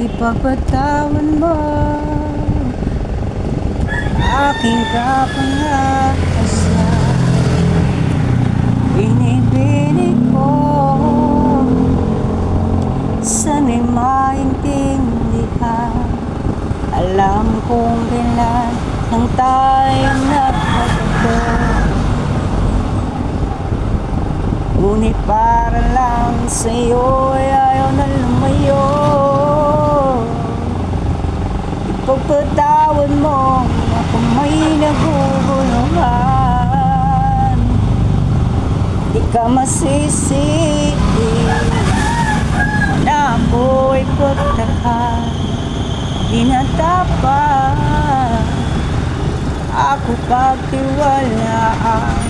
Ipagpatawan mo Aking kapangasan Binibinig ko Sana'y maintindihan Alam kong kailan Nang tayo nagkatagpo Ngunit para lang sa'yo Ipagpatawan mo ako may naguguluhan Di ka masisi na ako'y pagtaka Di na dapat ako pagtiwalaan.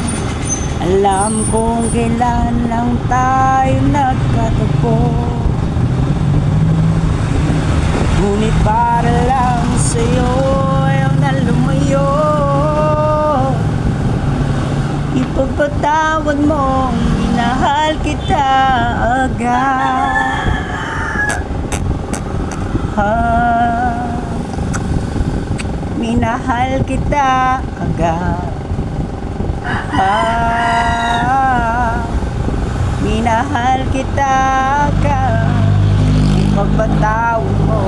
Alam kong kailan lang tayo nagkatagpo. Ngunit para Ipagpatawad mo, minahal kita agad. Ha, Minahal kita agad. Ah, minahal kita ka Ipagpataw mo.